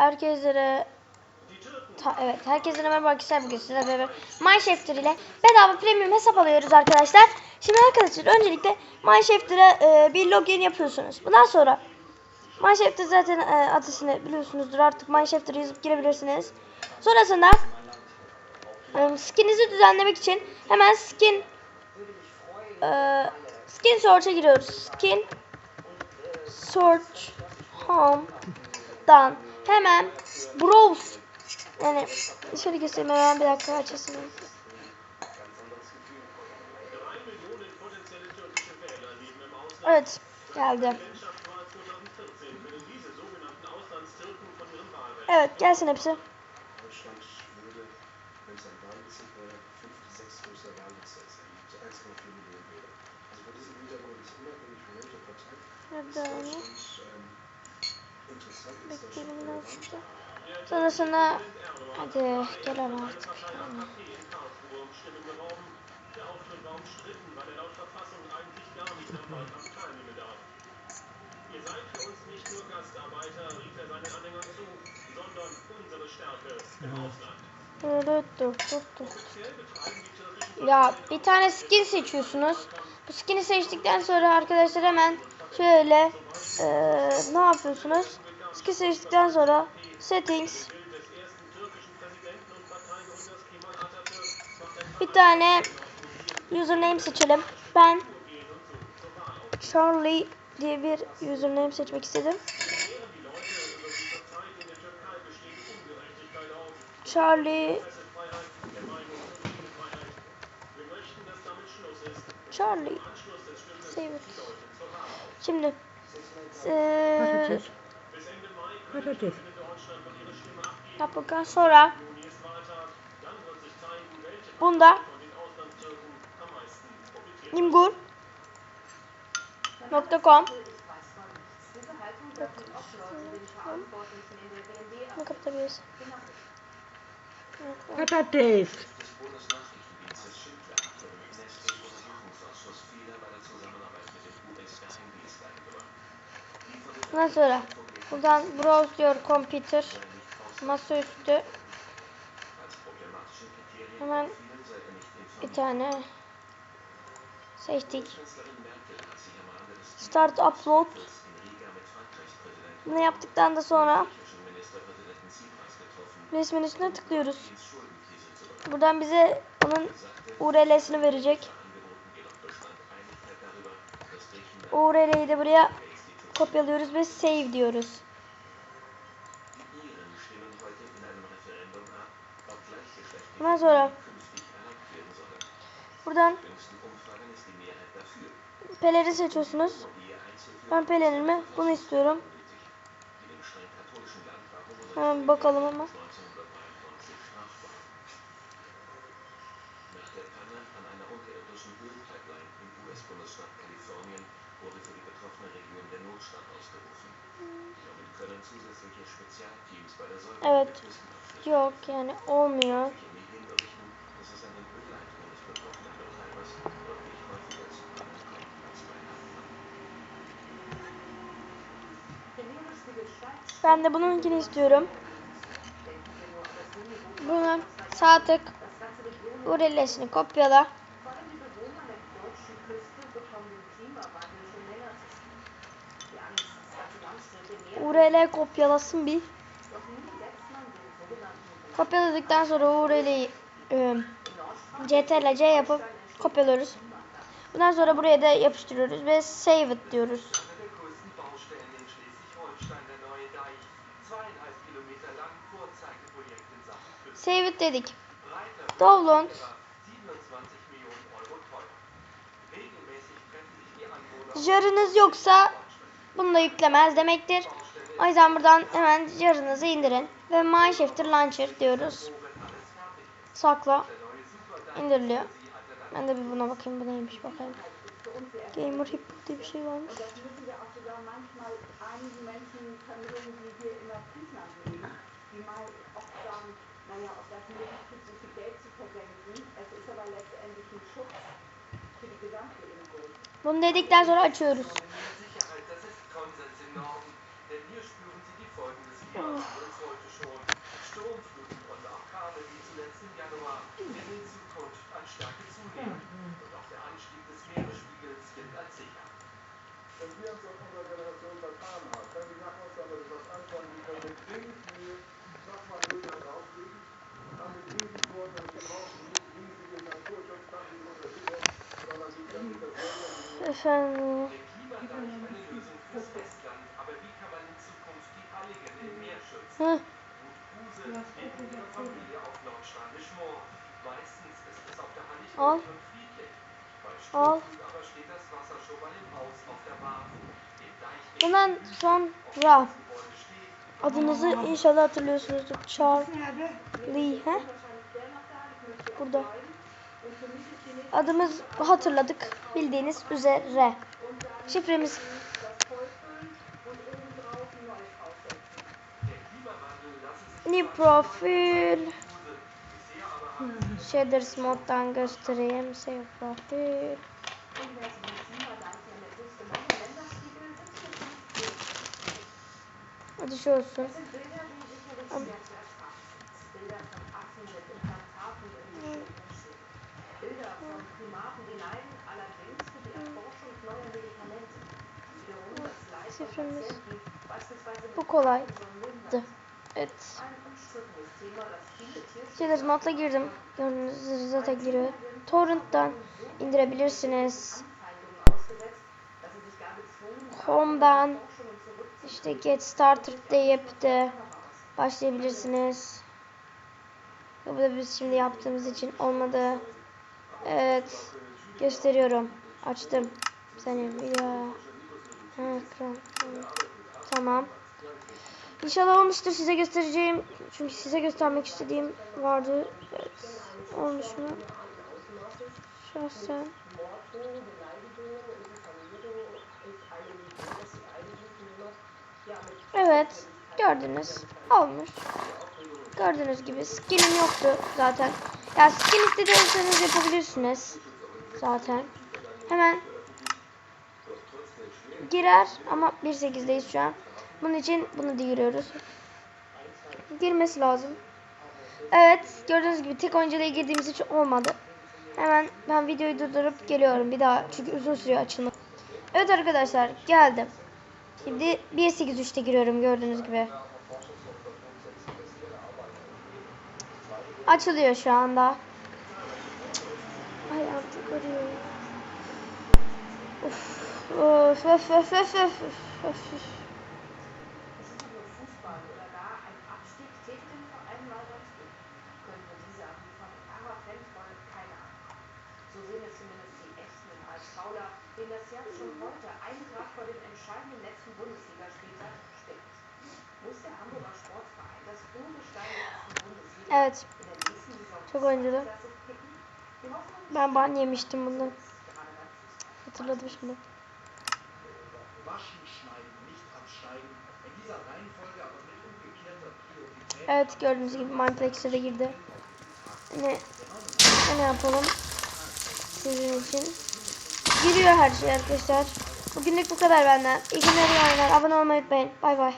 Herkeslere Ta- evet, herkese merhaba arkadaşlar bugün sizlerle beraber Mineshifter ile bedava premium hesap alıyoruz arkadaşlar. Şimdi arkadaşlar öncelikle Mineshifter'a e, bir login yapıyorsunuz. Bundan sonra Mineshifter zaten e, adresini biliyorsunuzdur artık Mineshifter yazıp girebilirsiniz. Sonrasında e, skininizi düzenlemek için hemen skin e, skin search'a giriyoruz. Skin search home'dan hemen browse yani şöyle göstereyim hemen bir dakika açasın. Evet geldi. Evet gelsin hepsi. Deutschland Bekleyelim birazcık. Sonrasında hadi gelen artık. Yani. Ya bir tane skin seçiyorsunuz. Bu skin'i seçtikten sonra arkadaşlar hemen şöyle eee, ne yapıyorsunuz? Skin seçtikten sonra settings bir tane username seçelim. Ben Charlie diye bir username seçmek istedim. Charlie Charlie Save it. Şimdi Patates. yaptıktan sonra bunda imgur.com Bunu kapatabiliriz. Patates. Ondan sonra buradan browse diyor computer masaüstü hemen bir tane seçtik. Start upload. Bunu yaptıktan da sonra resmin üstüne tıklıyoruz. Buradan bize onun URL'sini verecek. URL'yi de buraya kopyalıyoruz ve save diyoruz. Ondan sonra buradan. Peler'i seçiyorsunuz. Ben Peler'imi bunu istiyorum. Hemen bakalım ama. 1993 strafbar. Nach der wurde die betroffene Region der Notstand ausgerufen. Damit können zusätzliche Spezialteams bei der Säuberung Evet. Yok yani olmuyor. Die. Ben de bununkini istiyorum. Bunu sağ tık URL'sini kopyala. URL kopyalasın bir. Kopyaladıktan sonra URL'yi e, CTRL C yapıp kopyalıyoruz. Bundan sonra buraya da yapıştırıyoruz ve save it diyoruz. Save it dedik. Download. etwa 27 Millionen Euro teuer. Regelmäßig treffen sich die Anwohner Jarınız yoksa bunu da yüklemez demektir. O yüzden buradan hemen jarınızı indirin. Ve Mineshifter Launcher diyoruz. Sakla. indiriliyor. Ben de bir buna bakayım. Bu neymiş bakayım. Gamer Hip diye bir şey varmış. Hier spüren Sie die Folgen des Hiobs oh. heute schon. Sturmfluten und Orkane wie zuletzt im Januar mhm. in in Zukunft an Stärke zunehmen. Mhm. Und auch der Anstieg des Meeresspiegels gilt als sicher. Wenn wir uns auf unserer Generation vertan haben, können die Nachbarn damit etwas anfangen, die können mit Regenflühe nochmal Öl drauflegen Dann haben mit Riesenquoten, dass wir brauchen nicht riesige Naturschutz, die unter sondern die können das Wasser. Im Deich Bundan sonra Gebäude steht adınızı inşallah hatırlıyorsunuzdur. Charlie. He? Burada. Adımız hatırladık. Bildiğiniz üzere. Şifremiz Der Klimawandel New profil. Shaders moddan göstereyim. Save profil. Hadi şu olsun. Şifremiz bu kolaydı. Evet. Shaders modla girdim. Gördüğünüz üzere giriyor. Torrent'tan indirebilirsiniz. Home'dan işte get started deyip de başlayabilirsiniz. Bu da biz şimdi yaptığımız için olmadı. Evet. Gösteriyorum. Açtım. Bir saniye. Ha. Tamam. İnşallah olmuştur size göstereceğim. Çünkü size göstermek istediğim vardı. Evet. Olmuş mu? Şahsen. Evet. Gördünüz. Olmuş. Gördüğünüz gibi skinim yoktu zaten. Ya skin istediyseniz yapabilirsiniz. Zaten. Hemen girer ama 1.8'deyiz şu an. Bunun için bunu giriyoruz. Girmesi lazım. Evet gördüğünüz gibi tek oyunculuğa girdiğimiz için olmadı. Hemen ben videoyu durdurup geliyorum bir daha çünkü uzun sürüyor açılma. Evet arkadaşlar geldim. Şimdi 1.8.3'te giriyorum gördüğünüz gibi. Açılıyor şu anda. Ay artık arıyor. Of. Of of of of of of. Herz schon heute einen Tag vor dem entscheidenden letzten Bundesligaspieltag steckt. Muss der Hamburger Sportverein das Urgestein der ersten Bundesliga Evet. in der nächsten Saison Çok hoffen, Ben ban yemiştim bundan. Hatırladım şimdi. Waschen, schneiden, nicht abschneiden. In dieser Reihenfolge aber mit umgekehrter Priorität. Evet gördüğünüz gibi Mindplex'e de girdi. Ne, ne yapalım? Sizin için. Giriyor her şey arkadaşlar. Bugünlük bu kadar benden. İyi günler iyi oyunlar. Abone olmayı unutmayın. Bay bay.